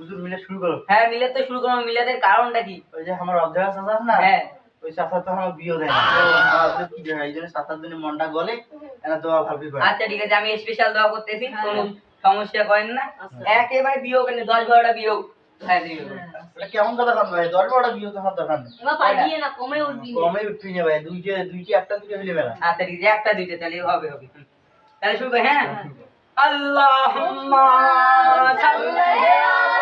হুজুর মিলে শুরু করো। হ্যাঁ মিলে তো শুরু করো মিলাদের কারণটা কি? ওই যে আমার অর্ধেক চাচা আছে না? হ্যাঁ। ওই চাচা তো আমার বিয়ে দেয় কি জানি, এই জন্য চাচার জন্য মনটা গলে এরা দোয়া ভাবি করে। আচ্ছা ঠিক আছে আমি স্পেশাল দোয়া করতেছি। কোনো সমস্যা করেন না। একেবারে বিয়োগ নেই দশ বারোটা বিয়োগ হ্যাঁ। এটা কেমন কথা কান ভাই দশ বারোটা বিয়ে আমার দরকার নেই। এবার পাঠিয়ে না কমে উঠবি কমে উঠবি না ভাই। দুইটা দুইটি একটা দুইটা হইলে বেলা। আচ্ছা ঠিক আছে একটা দুইটা তাহলে হবে হবে। তাহলে শুরু করি হ্যাঁ? আল্লাহুম্মা সাল্লি আলা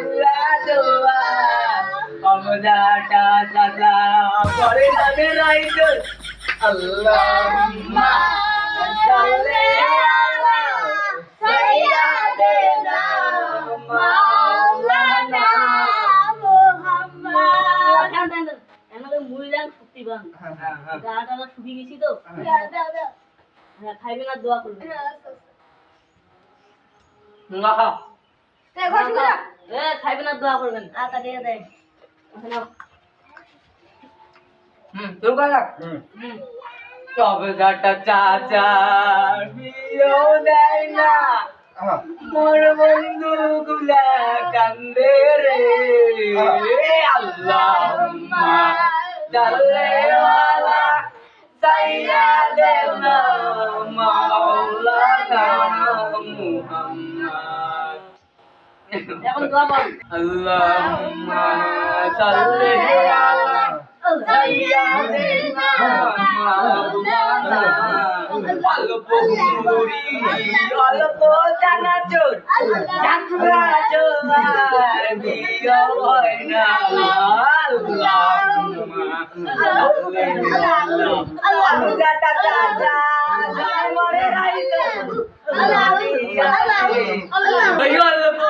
জানুয়া দোয়া আমদাটা সাজা করে তবে রাইতো। আল্লাহুম্মা সাল্লি আলা সাইয়্যিদিনা মাওলানা মুহাম্মদ। আমাদের মুড়িদান শক্তি বান। হ্যাঁ, হ্যাঁ, হ্যাঁ। গাটা শুকিয়ে গেছি তো। হ্যাঁ খাইবে না দোয়া করবে। এ খাইবে না দোয়া করবেন। আচ্ছা হুম হুম। তবে চাচা বিয়েও দেয় না। মোর বন্ধু গুলা কান্দে রে। সাল্লি এখন দোয়া কর আল্লাহুম্মা সাল্লি আলা সাইয়্যিদিনা মাওলানা অল্প হুরি অল্প চানাচুর চাকরা বিয়ে হয় না আল্লাহুম্মা সাল্লি আলা আল্লাহটা চাচা জয় মরে রাইতো ওই অল্প হুরি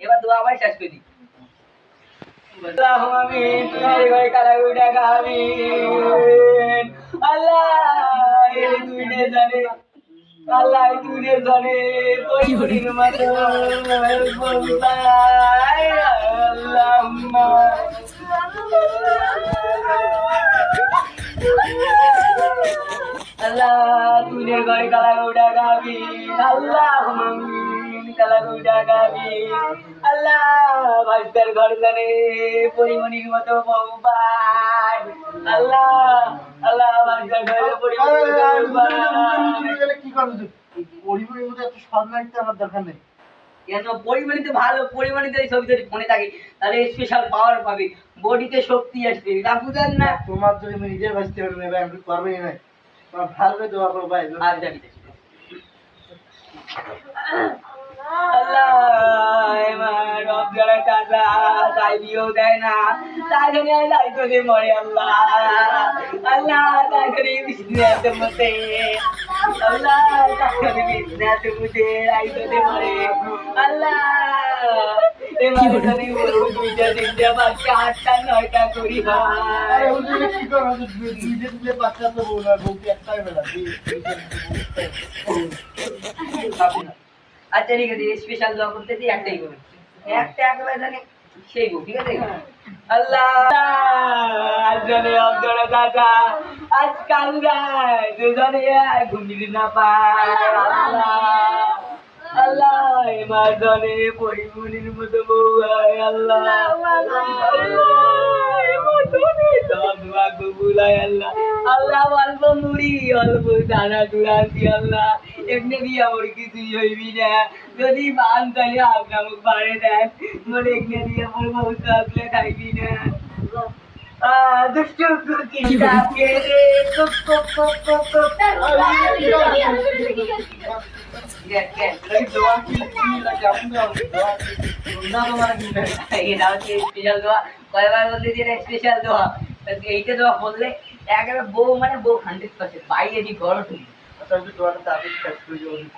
এবার দোয়া আবার শেষ করি আল্লাহ আমিন তোমার ঘরে কালা উঠা আমিন আল্লাহ আল্লাহ তুই ঘরে কালা গাবি, আল্লাহ আল্লাহ পরিমণির মতো বউ পাই আল্লাহ আল্লাহ ভাস্কর ঘরে পরিমণির মতো কি করবে তুই? পরিবারের এত সম্মান আমার দরকার নেই কেন পরিমাণিতে ভালো পরিমাণিতে এই ছবি যদি ফোনে থাকে তাহলে স্পেশাল পাওয়ার পাবে। বডিতে শক্তি আসবে। না বুঝেন না? তোমার যদি আমি নিজের বাঁচতে পারব না ভাই আমি পারবোই না। তোমার ভালো দোয়া করো ভাই। ঠিক আছে আল্লাহ করে করে করি করো আচ্ছা ঠিক আছে স্পেশাল দোয়া করতেছি, একটাই করবেন একটা একেবারে জানে। সেই গো ঠিক আছে? আল্লাহ! আজকে অন্তরে দাদা আজ দুজনে আর ঘুমিয়ে না পায়। আল্লাহ! আল্লাহ এবার ধরে পরিমণির মতো বউ হয় আল্লাহ! আল্লাহ আল্লাহ অল্প মুড়ি অল্প দানা দুরান্তি আল্লাহ এমনি দিয়ে আমার কিছুই হইবি না যদি বান তাহলে আপনার বাড়ে দেন মনে এমনি দিয়ে আমার বউ থাকলে খাইবি না স্পেশাল দোয়া কয়েকবার বলতে যে স্পেশাল দোয়া এইটা দোয়া বললে একেবারে বউ মানে বউ হান্ড্রেড পার্সেন্ট বাইরে যে গরম ঢুকি দোয়াটা তো আমি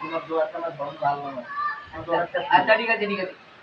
কোনো দোয়াটা আমার ভালো না আচ্ছা ঠিক আছে ঠিক আছে।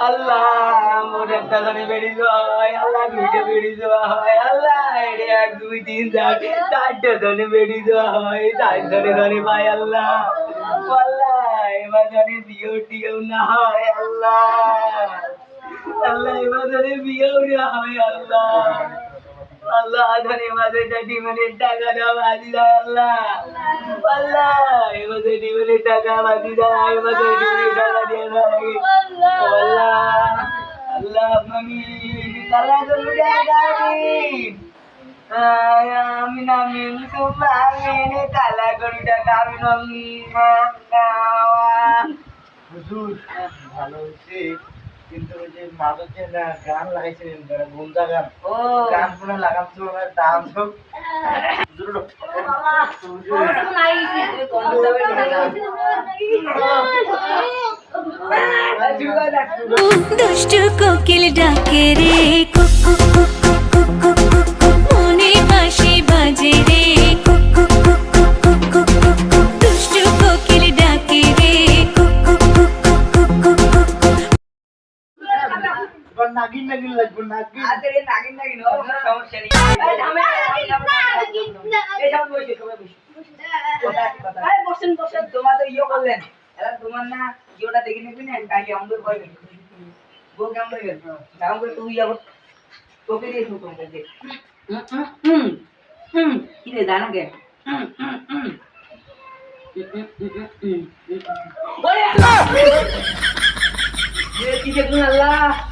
আল্লাহ, মোর একটা জানি বেড়ি হয়, আল্লাহ দুইটা বেড়ি দেওয়া হয়, আল্লাহ এক, দুই, তিন, চার, চারটা ধনে বেড়ি দেওয়া হয় চার ধনে ধনে আল্লাহ আল্লাহ, এবার জানি বিয়েও টিয়েও না হয়, আল্লাহ আল্লাহ হয়, আল্লাহ। আল্লাহ ধনে মাঝে ডিমের টাকা দেওয়া বাজি দেয় আল্লাহ। আল্লাহ এবার ডিমের টাকা বাজি দেয় এবার ডিমের টাকা দিয়ে দেয় আল্লাহ। আল্লাহ মামি তালা দলু জাগামিন আমি নামিন সুপামিন তালা গরু জাগামিন আমি হুজুর, ভালো হয়েছে। কিন্তু ওই যে মাদক যে গান লাগাইছিলেন গান গান শুনে লাগাম দুষ্ট কোকিল ডাকে রে কুকু কুকু কুকু কুকু মনে পাশে বাজে রে নাগিন নাগিন লাগবো নাগিন আরে নাগিন নাগিন ও সমস্যা নেই এই আমি এই সব বসে সবাই বসে আরে বসেন বসেন তোমার তো ইয়ে করলেন এরা তোমার না জিওটা দেখে নেবেন কি আল্লাহ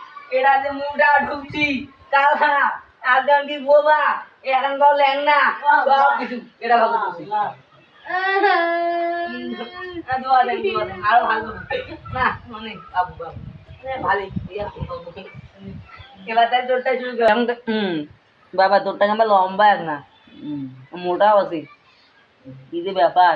यार দেখো ভাই হইছি এটা যে মুডা ঢুকছি কালা আগান কি বোবা, এখন তো ল্যাংনা সব কিছু এটা ভালো করছি না আরও ভালো না মানে বাবু বাবু। তোরটা বাবা। লম্বা এক না। মোটাও আছে। কি যে ব্যাপার।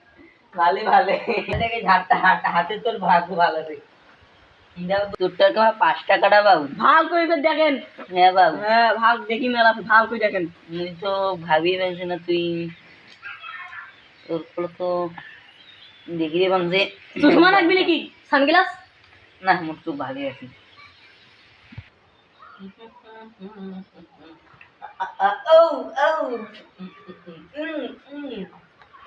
ভালে ভালে। ঝাড়টা হাত তোর ভাগ্য ভালো আছে তোরটার কেমন পাঁচ টাকাটা বাবু? ভালো করে দেখেন। হ্যাঁ বাবু। হ্যাঁ ভালো দেখি মেলা ভালো করে দেখেন। মুই তো ভাবি পাইছি না তুই। তোর তো দেখি রে যে। চশমা রাখবি নাকি? সানগ্লাস? না মোর তো ভালোই আছি। ও ও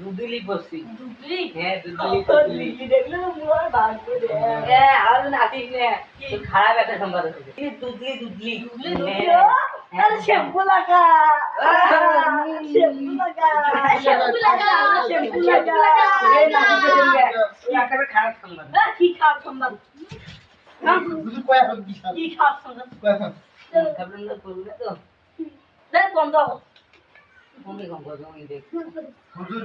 নাই গিয়া দুদুলি? হ্যাঁ দুদুলি হ্যাঁ আর নাচিস না। তোর খারাপ একটা দুদলি দুদলি। হ্যাঁ, হ্যাঁ। শ্যাম্পু লাগা। শ্যাম্পু লাগা। শ্যাম্পু লাগা। শ্যাম্পু লাগা। এই নাচিস না তুমি, এই একেবারে খারাপ কি খারাপ কয় এখন কি খারাপ? কয় না তো? দেখ বন্ধ করো দেখ। হুজুর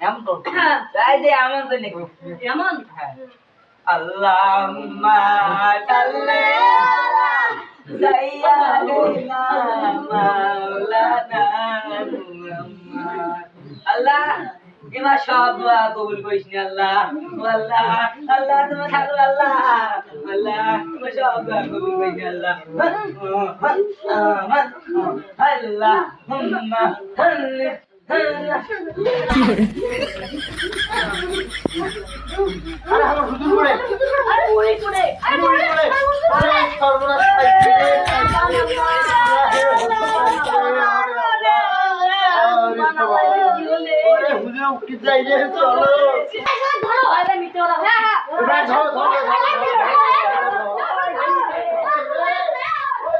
এমন তো তাই যে এমন তো নেই এমন? হ্যাঁ। আল্লাহুম্মা সাল্লি সাইয়্যিদিনা মাওলানা আল্লাহ এবার সব দোয়া কবুল করিস নি আল্লাহ। আল্লাহ আল্লাহ তোমার ঠাকুর আল্লাহ। আল্লাহ তোমার সব দোয়া কবুল করিস আল্লাহ আল্লাহ। হুম্মা